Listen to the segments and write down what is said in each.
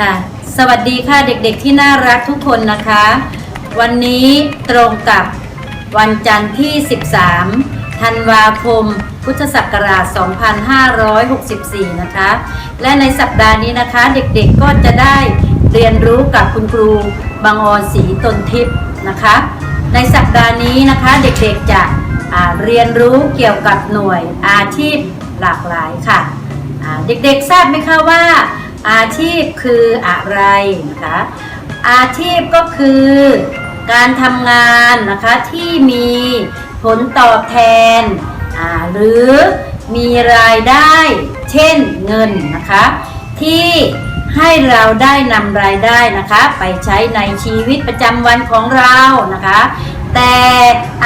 ค่ะ สวัสดีค่ะเด็กๆที่น่ารักทุกคนนะคะ วันนี้ตรงกับวันจันทร์ที่ 13 ธันวาคม พุทธศักราช 2564 นะคะ และในสัปดาห์นี้นะคะ เด็กๆก็จะได้เรียนรู้กับคุณครูบางออนศรีตนทิพย์นะคะ ในสัปดาห์นี้นะคะเด็กๆจะเรียนรู้เกี่ยวกับหน่วยอาชีพหลากหลายค่ะ เด็กๆทราบไหมคะว่า อาชีพคืออะไรนะคะอาชีพก็คือการทำงานนะคะที่มีผลตอบแทนหรือมีรายได้เช่นเงินนะคะที่ให้เราได้นำรายได้นะคะไปใช้ในชีวิตประจำวันของเรานะคะ แต่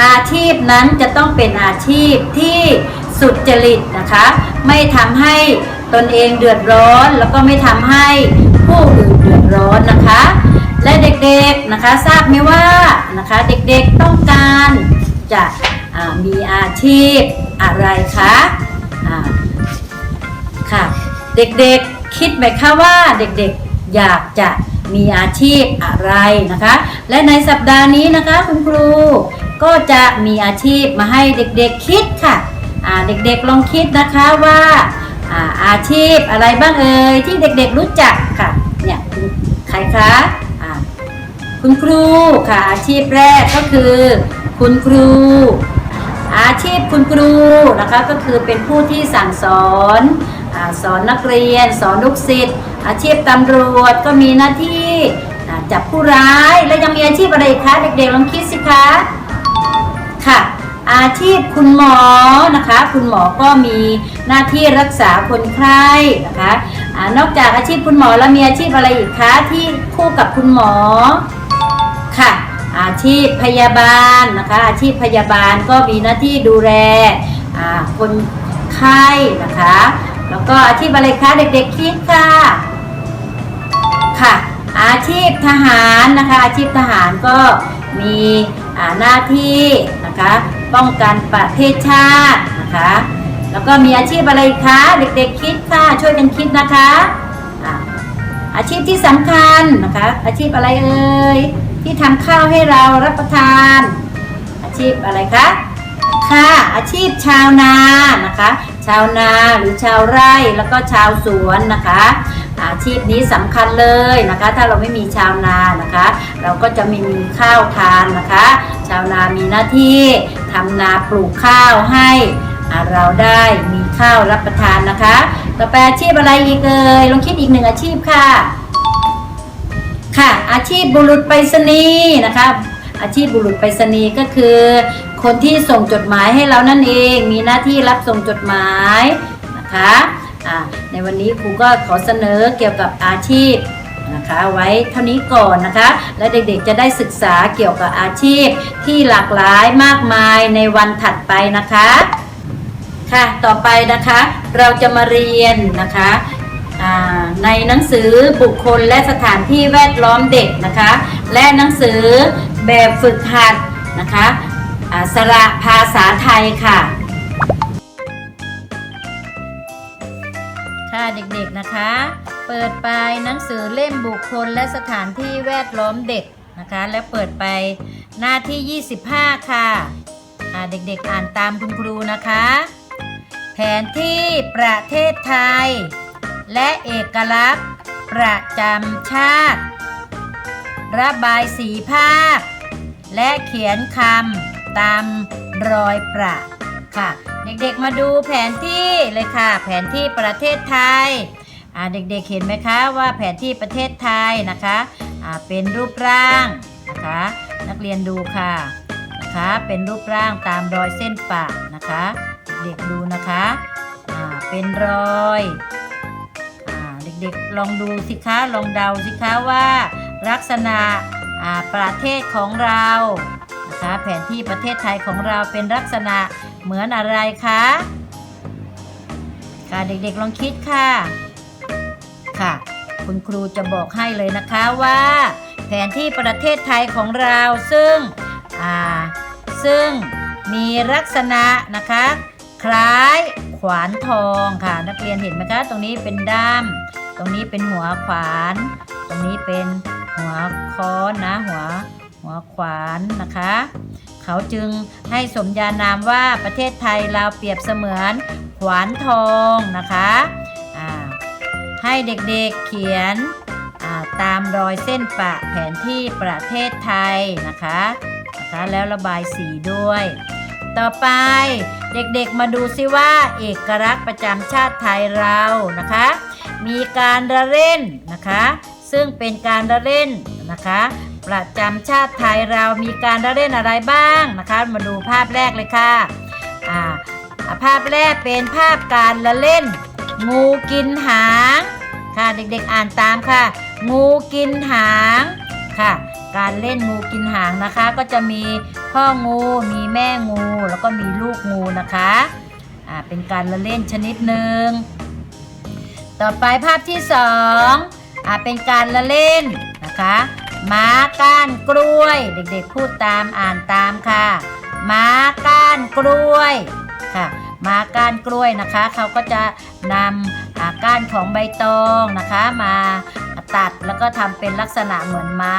อาชีพนั้นจะต้องเป็นอาชีพที่สุจริตนะคะ ไม่ทำให้ ตนเองเดือดร้อน แล้วก็ไม่ทำให้ผู้อื่นเดือดร้อนนะคะ และเด็กๆนะคะทราบไหมว่านะคะเด็กๆต้องการจะมีอาชีพอะไรคะค่ะเด็กๆคิดไหมคะว่าเด็กๆอยากจะมีอาชีพอะไรนะคะ และในสัปดาห์นี้นะคะคุณครูก็จะมีอาชีพมาให้เด็กๆคิดค่ะเด็กๆลองคิดนะคะว่า อาชีพอะไรบ้างเอ่ยที่เด็กๆรู้จักค่ะเนี่ยคุณใครคะคุณครูค่ะอาชีพแรกก็คือ คุณครู อาชีพคุณครูนะคะก็คือเป็นผู้ที่สั่งสอนอสอนนักเรียน สอนลูกศิษย์อาชีพตำรวจก็มีหน้าที่จับผู้ร้ายและยังมีอาชีพอะไรอีกคะเด็กๆลองคิดสิคะ อาชีพคุณหมอนะคะ คุณหมอก็มีหน้าที่รักษาคนไข้นะคะอนอกจากอาชีพคุณหมอแล้วมีอาชีพอะไรอีกคะที่คู่กับคุณหมอค่ะ อาชีพพยาบาลนะคะ อาชีพพยาบาลก็มีหน้าที่ดูแลคนไข้นะคะ แล้วก็อาชีพอะไรคะเด็กๆคิดค่ะค่ะ อาชีพทหารนะคะ อาชีพทหารก็มีหน้าที่นะคะ ป้องกันประเทศชาตินะคะ แล้วก็มีอาชีพอะไรคะเด็กๆคิดค่ะช่วยกันคิดนะคะอาอาชีพที่สำคัญนะคะ อาชีพอะไรเอ่ยที่ทำข้าวให้เรารับประทาน อาชีพอะไรคะค่ะอาชีพชาวนานะคะ ชาวนาหรือชาวไร่แล้วก็ชาวสวนนะคะ อาชีพนี้สำคัญเลยนะคะ ถ้าเราไม่มีชาวนานะคะ เราก็จะไม่มีข้าวทานนะคะ ชาวนามีหน้าที่ทำนาปลูกข้าวให้เราได้มีข้าวรับประทานนะคะ ต่อไปอาชีพอะไรอีกเอ่ยลองคิดอีกหนึ่งอาชีพค่ะ ค่ะอาชีพบุรุษไปรษณีย์นะคะอาชีพบุรุษไปรษณีย์ก็คือ คนที่ส่งจดหมายให้เรานั่นเอง มีหน้าที่รับส่งจดหมายนะคะ ในวันนี้ครูก็ขอเสนอเกี่ยวกับอาชีพนะคะไว้เท่านี้ก่อนนะคะ และเด็กๆจะได้ศึกษาเกี่ยวกับอาชีพที่หลากหลายมากมายในวันถัดไปนะคะ ค่ะต่อไปนะคะเราจะมาเรียนนะคะในหนังสือบุคคลและสถานที่แวดล้อมเด็กนะคะ และหนังสือแบบฝึกหัดนะคะอ่าสระภาษาไทยค่ะ เด็กๆนะคะ เปิดไปหนังสือเล่มบุคคลและสถานที่แวดล้อมเด็กนะคะ และเปิดไปหน้าที่ 25 ค่ะเด็กๆอ่านตามคุณครูนะคะ แผนที่ประเทศไทย และเอกลักษณ์ ประจำชาติ ระบายสีภาพและเขียนคำตามรอยประค่ะ เด็กๆมาดูแผนที่เลยค่ะ แผนที่ประเทศไทยเด็กๆเห็นไหมคะว่าแผนที่ประเทศไทยนะคะเป็นรูปร่างนะคะนักเรียนดูค่ะนะคะเป็นรูปร่างตามรอยเส้นปะนะคะ เด็กดูนะคะเป็นรอยอเด็กๆลองดูสิคะลองเดาสิคะว่า ลักษณะประเทศของเรานะคะแผนที่ประเทศไทยของเราเป็นลักษณะ เหมือนอะไรคะค่ะเด็กๆลองคิดค่ะ ค่ะ คุณครูจะบอกให้เลยนะคะว่า แผนที่ประเทศไทยของเราซึ่งอ่าซึ่งมีลักษณะนะคะ คล้ายขวานทองค่ะ นักเรียนเห็นไหมคะ ตรงนี้เป็นด้าม ตรงนี้เป็นหัวขวาน ตรงนี้เป็นหัวค้อนนะหัวหัวขวานนะคะ เขาจึงให้สมญานามว่าประเทศไทยเราเปรียบเสมือนขวานทองนะคะให้เด็กๆเขียนาตามรอยเส้นปะแผนที่ประเทศไทยนะคะนะคะแล้วระบายสีด้วย ต่อไปเด็กๆมาดูซิว่าเอกลักษณ์ประจำชาติไทยเรานะคะ มีการระเล่นนะคะ ซึ่งเป็นการระเล่นนะคะ ประจำชาติไทยเรามีการระเล่นอะไรบ้างนะคะ มาดูภาพแรกเลยค่ะอ่าภาพแรกเป็นภาพการละเล่น งูกินหางค่ะเด็กๆอ่านตามค่ะ งูกินหางค่ะ การเล่นงูกินหางนะคะ ก็จะมีพ่องูมีแม่งูแล้วก็มีลูกงูนะคะอ่าเป็นการละเล่นชนิดหนึ่งต่อไปภาพที่สองอ่าเป็นการละเล่นนะคะ ม้าก้านกล้วย เด็กๆพูดตามอ่านตามค่ะ ม้าก้านกล้วยค่ะ ม้าก้านกล้วยนะคะ เขาก็จะนำก้านของใบตองนะคะมาตัดแล้วก็ทำเป็นลักษณะเหมือนม้า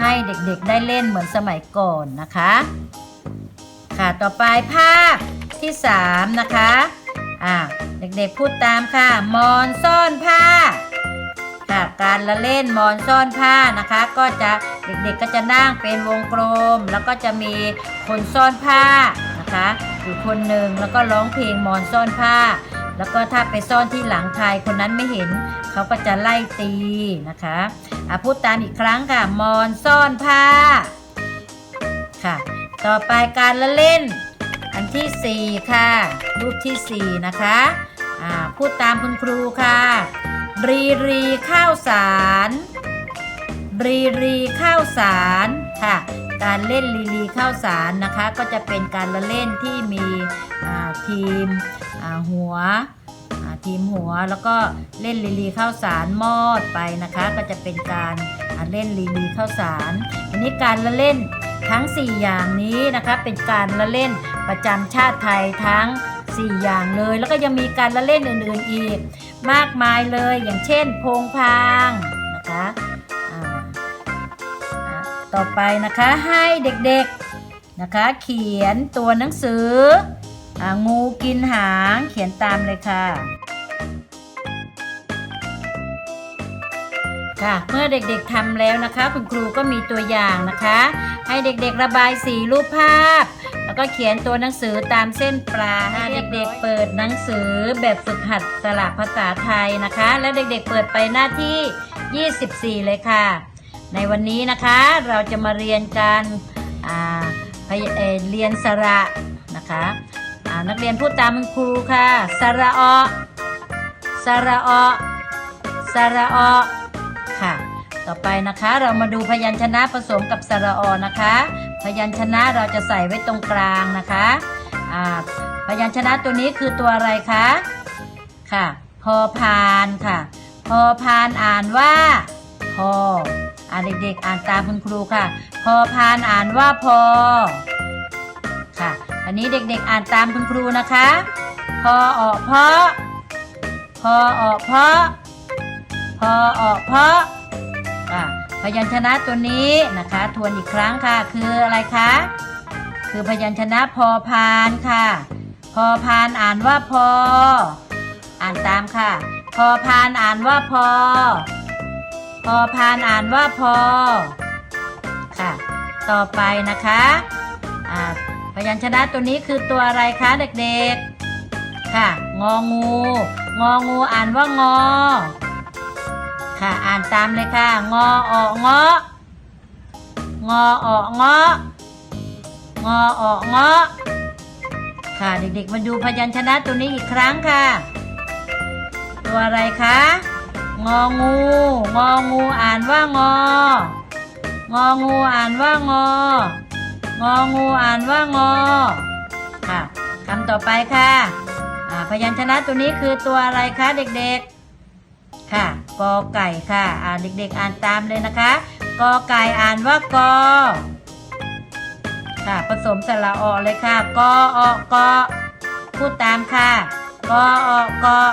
ให้เด็กๆได้เล่นเหมือนสมัยก่อนนะคะ ค่ะต่อไปภาพที่สามนะคะอ่าเด็กๆพูดตามค่ะ มอนซ่อนผ้า ค่ะการละเล่นมอนซ่อนผ้านะคะ ก็จะเด็กๆก็จะนั่งเป็นวงกลม แล้วก็จะมีคนซ่อนผ้านะคะอยู่คนหนึ่งแล้วก็ร้องเพลงมอนซ่อนผ้า แล้วก็ถ้าไปซ่อนที่หลังใครคนนั้นไม่เห็นเขาก็จะไล่ตีนะคะอะพูดตามอีกครั้งค่ะมอนซ่อนผ้าค่ะ ต่อไปการละเล่น อันที่ 4 ค่ะ รูปที่ 4 นะคะอ่าพูดตามคุณครูค่ะ รีรีข้าวสาร รีรีข้าวสารค่ะ การเล่นรีรีข้าวสารนะคะ ก็จะเป็นการละเล่นที่มีทีมหัวทีมหัวแล้วก็เล่นลีลีข้าวสารมอดไปนะคะ ก็จะเป็นการเล่นลีลีข้าวสารอันนี้การละเล่นทั้ง 4 อย่างนี้นะคะ เป็นการละเล่นประจำชาติไทยทั้ง 4 อย่างเลย แล้วก็ยังมีการละเล่นอื่นๆอีก มากมายเลยอย่างเช่น พงพางนะคะต่อไปนะคะให้เด็กๆนะคะ เขียนตัวหนังสือองูกินหางเขียนตามเลยค่ะค่ะเมื่อเด็กๆทำแล้วนะคะ คุณครูก็มีตัวอย่างนะคะ ให้เด็กๆระบายสีรูปภาพ ก็เขียนตัวหนังสือตามเส้นปลาให้เด็กๆเปิดหนังสือแบบฝึกหัดสลับภาษาไทยนะคะ แล้วเด็กๆเปิดไปหน้าที่ 24 เลยค่ะ ในวันนี้นะคะเราจะมาเรียนการพยเเรียนสระนะคะนักเรียนพูดตามคุณครูค่ะ สระอสระอสระอค่ะ ต่อไปนะคะ เรามาดูพยัญชนะผสมกับสระอนะคะ พยัญชนะเราจะใส่ไว้ตรงกลางนะคะอ่าพยัญชนะตัวนี้คือตัวอะไรคะค่ะพอพานค่ะ พอพานอ่านว่าพออ่านเด็กๆอ่านตามคุณครูค่ะ พอพานอ่านว่าพอค่ะ อันนี้เด็กๆอ่านตามคุณครูนะคะ พอออกเพาะพอออกเพาะพอออกเพาะ อะพยัญชนะตัวนี้นะคะ ทวนอีกครั้งค่ะ คืออะไรคะ คือพยัญชนะพอพานค่ะ พอพานอ่านว่าพอ อ่านตามค่ะ พอพานอ่านว่าพอ พอพานอ่านว่าพอ ค่ะ ต่อไปนะคะอ่าพยัญชนะตัวนี้คือตัวอะไรคะเด็กๆ ค่ะ งองู งองูอ่านว่างอ ค่ะอ่านตามเลยค่ะ งอออกเงาะงอออกเงาะงอออกเงาะค่ะเด็กๆ มาดูพยัญชนะตัวนี้อีกครั้งค่ะ ตัวอะไรคะงองู งองูอ่านว่างอ งองูอ่านว่างอ งองูอ่านว่างอ ค่ะคำต่อไปค่ะพยัญชนะตัวนี้คือตัวอะไรคะเด็กๆ ค่ะกอไก่ค่ะ อ่าเด็กๆอ่านตามเลยนะคะกอไก่อ่านว่ากอค่ะผสมสระออเลยค่ะกอออกอพูดตามค่ะกอออกอก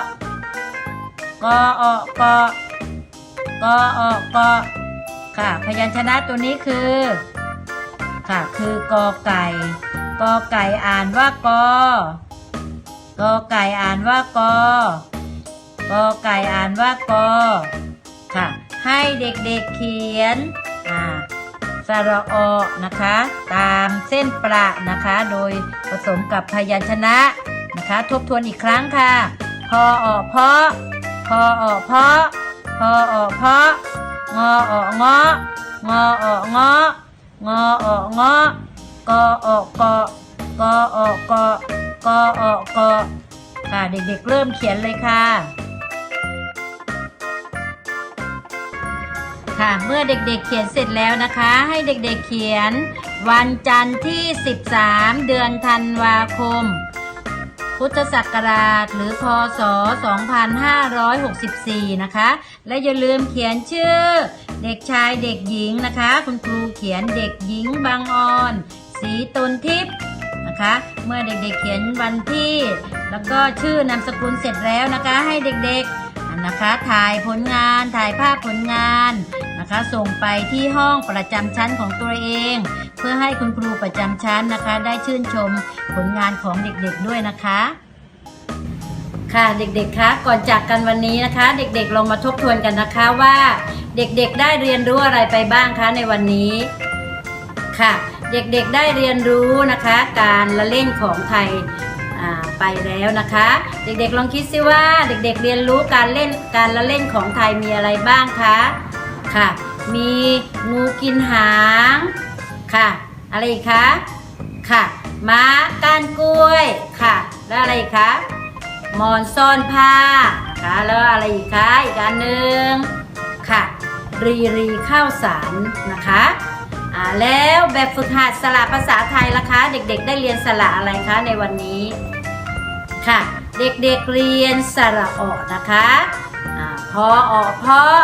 ออกอกอออกอค่ะพยัญชนะตัวนี้คือ ค่ะคือกอไก่กอไก่อ่านว่ากอกอไก่อ่านว่ากอ กอไก่อ่านว่ากอค่ะ ให้เด็กๆเขียนอ่าสระอนะคะ ตามเส้นประนะคะ โดยผสมกับพยัญชนะนะคะ ทบทวนอีกครั้งค่ะ พอออกเพาะพอออกเพาะพอออกเพาะงอออกเงาะงอออกเงาะงอออกเงาะกอออกกาะกอออกกาะกอออกกาะค่ะเด็กๆเริ่มเขียนเลยค่ะ ค่ะ เมื่อเด็กๆเขียนเสร็จแล้วนะคะ ให้เด็กๆเขียน วันจันทร์ที่ 13 เดือนธันวาคม พุทธศักราชหรือพศ 2564 นะคะ และอย่าลืมเขียนชื่อ เด็กชายเด็กหญิงนะคะ คุณครูเขียนเด็กหญิงบางออนสีตนทิพย์นะคะ เมื่อเด็กๆเขียนวันที่ แล้วก็ชื่อนามสกุลเสร็จแล้วนะคะ ให้เด็กๆนะคะถ่ายผลงานถ่ายภาพผลงาน นะคะ ส่งไปที่ห้องประจำชั้นของตัวเอง เพื่อให้คุณครูประจำชั้นนะคะ ได้ชื่นชมผลงานของเด็กๆด้วยนะคะ ค่ะเด็กๆคะก่อนจากกันวันนี้นะคะ เด็กๆลองมาทบทวนกันนะคะว่า เด็กๆได้เรียนรู้อะไรไปบ้างคะในวันนี้ค่ะ เด็กๆได้เรียนรู้นะคะ การละเล่นของไทยไปแล้วนะคะ เด็กๆลองคิดซิว่าเด็กๆเรียนรู้การเล่นการละเล่นของไทยมีอะไรบ้างคะ ค่ะ มีงูกินหางค่ะ อะไรอีกคะค่ะม้าก้านกล้วยค่ะ แล้วอะไรอีกคะหมอนซ่อนผ้านะคะแล้วอะไรอีกคะอีกอันหนึ่งค่ะ รีรีข้าวสารนะคะอ่าแล้วแบบฝึกหัดสระภาษาไทยล่ะคะ เด็กๆ ได้เรียนสระอะไรคะในวันนี้ค่ะเด็กๆเรียนสระออกนะคะอ่าพอออกเพาะ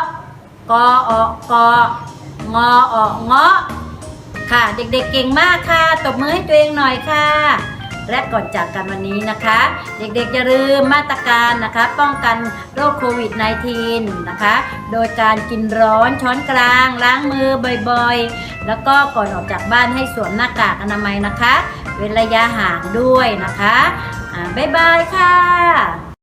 กอออกองอออกเงาะค่ะ เด็กๆเก่งมากค่ะ ตบมือให้ตัวเองหน่อยค่ะ และก่อนจากกันวันนี้นะคะ เด็กๆอย่าลืมมาตรการนะคะ ป้องกันโรคโควิด -19 นะคะ โดยการกินร้อนช้อนกลางล้างมือบ่อยๆ แล้วก็ก่อนออกจากบ้านให้สวมหน้ากากอนามัยนะคะ เว้นระยะห่างด้วยนะคะ บ๊ายบายค่ะ